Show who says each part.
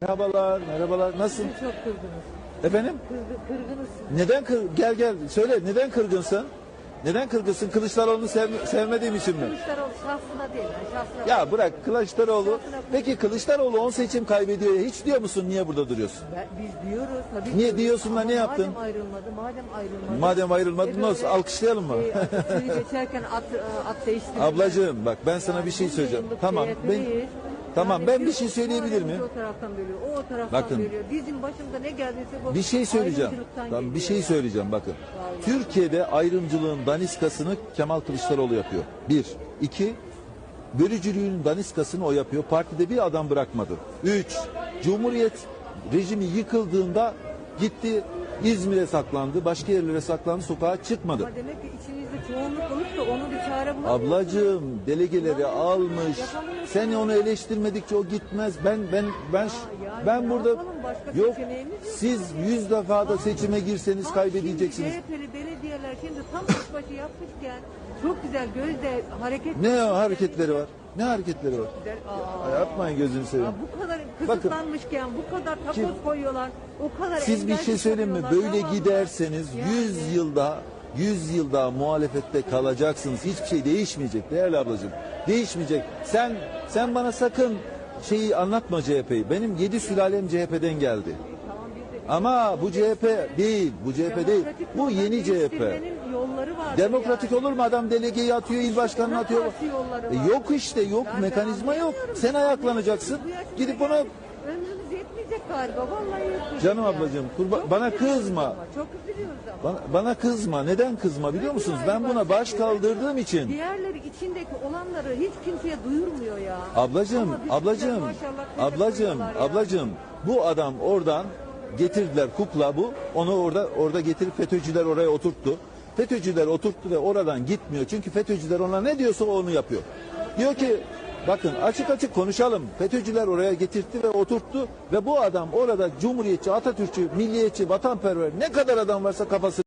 Speaker 1: Merhabalar, merhabalar. Nasılsın?
Speaker 2: Çok kırdınız.
Speaker 1: Efendim?
Speaker 2: Kırgı, kırgınız.
Speaker 1: Neden kır... Gel gel söyle neden kırgınsın? Neden kırgınsın? Kılıçdaroğlu'nu sev... sevmediğim için mi?
Speaker 2: Kılıçdaroğlu şahsına değil. Yani şahsına
Speaker 1: Ya bırak Kılıçdaroğlu. Peki Kılıçdaroğlu 10 seçim kaybediyor hiç diyor musun niye burada duruyorsun?
Speaker 2: Ben- biz diyoruz tabii.
Speaker 1: Niye diyorsun da ne yaptın?
Speaker 2: Madem ayrılmadı, madem ayrılmadı.
Speaker 1: Madem ayrılmadın,
Speaker 2: E böyle,
Speaker 1: alkışlayalım mı?
Speaker 2: E, suyu geçerken at, at değiştirdi.
Speaker 1: Ablacığım bak ben sana bir şey söyleyeceğim. Tamam ben Tamam ben bir şey söyleyebilir miyim?
Speaker 2: O taraftan bölüyor, o o taraftan
Speaker 1: Bakın.
Speaker 2: bölüyor. Dizin başında ne geldiyse bu
Speaker 1: Bir şey söyleyeceğim. Tamam bir şey söyleyeceğim bakın.
Speaker 2: Vallahi.
Speaker 1: Türkiye'de ayrımcılığın daniskasını Kemal Kılıçdaroğlu yapıyor. Bir. iki Bölücülüğün daniskasını o yapıyor. Partide bir adam bırakmadı. Üç. Cumhuriyet rejimi yıkıldığında gitti İzmir'e saklandı. Başka yerlere saklandı. Sokağa çıkmadı.
Speaker 2: Ama demek ki içinizde çoğunluk olup da onu bir çare bulamıyorsunuz.
Speaker 1: Ablacığım delegeleri almış.
Speaker 2: Yapamıyorsun.
Speaker 1: Sen onu eleştirmedikçe o gitmez. Ben ben ben
Speaker 2: yani
Speaker 1: ben
Speaker 2: ne
Speaker 1: burada
Speaker 2: yapalım? Başka
Speaker 1: yok.
Speaker 2: seçeneğimiz yok.
Speaker 1: Siz yüz defa da seçime girseniz
Speaker 2: Bak
Speaker 1: kaybedeceksiniz.
Speaker 2: Şimdi CHP'li belediyeler şimdi tam başbaşı yapmışken çok güzel gözde hareket
Speaker 1: Ne hareketleri var? Ne hareketleri var?
Speaker 2: Güzel. Aa,
Speaker 1: Ya Yapmayın gözünü
Speaker 2: aa,
Speaker 1: seveyim.
Speaker 2: bu kadar. Kısıtlanmışken bu kadar takoz koyuyorlar. O kadar
Speaker 1: Siz bir şey söyleyeyim mi? Böyle
Speaker 2: Tamam.
Speaker 1: giderseniz
Speaker 2: Yani
Speaker 1: 100 yılda 100 yılda muhalefette kalacaksınız. Hiçbir şey değişmeyecek değerli ablacığım. Değişmeyecek. Sen sen bana sakın şeyi anlatma CHP'yi. Benim 7 sülalem CHP'den geldi. Ama bu CHP değil. Bu CHP değil. Bu yeni CHP.
Speaker 2: Yolları vardır
Speaker 1: Demokratik
Speaker 2: yani.
Speaker 1: olur mu adam delegeyi atıyor, il başkanını atıyor. E
Speaker 2: var?
Speaker 1: yok işte yok
Speaker 2: Ben
Speaker 1: mekanizma yok. Sen ayaklanacaksın. Gidip ona.
Speaker 2: Ömrümüz yetmeyecek galiba. Vallahi yetmeyecek
Speaker 1: Canım
Speaker 2: yani.
Speaker 1: ablacığım, kurba-
Speaker 2: Çok
Speaker 1: bana kızma.
Speaker 2: ama, Çok üzülüyoruz ama.
Speaker 1: bana, bana kızma. Neden kızma biliyor musunuz? Ben buna baş kaldırdığım için.
Speaker 2: Diğerleri içindeki olanları hiç kimseye duyurmuyor ya.
Speaker 1: Ablacığım, ablacığım, ablacığım, ablacığım. Bu adam oradan getirdiler kukla bu. Onu orada orada getirip FETÖ'cüler oraya oturttu. FETÖ'cüler oturttu ve oradan gitmiyor. Çünkü FETÖ'cüler ona ne diyorsa onu yapıyor. Diyor ki bakın açık açık konuşalım. FETÖ'cüler oraya getirtti ve oturttu ve bu adam orada Cumhuriyetçi, Atatürkçü, milliyetçi, vatanperver ne kadar adam varsa kafası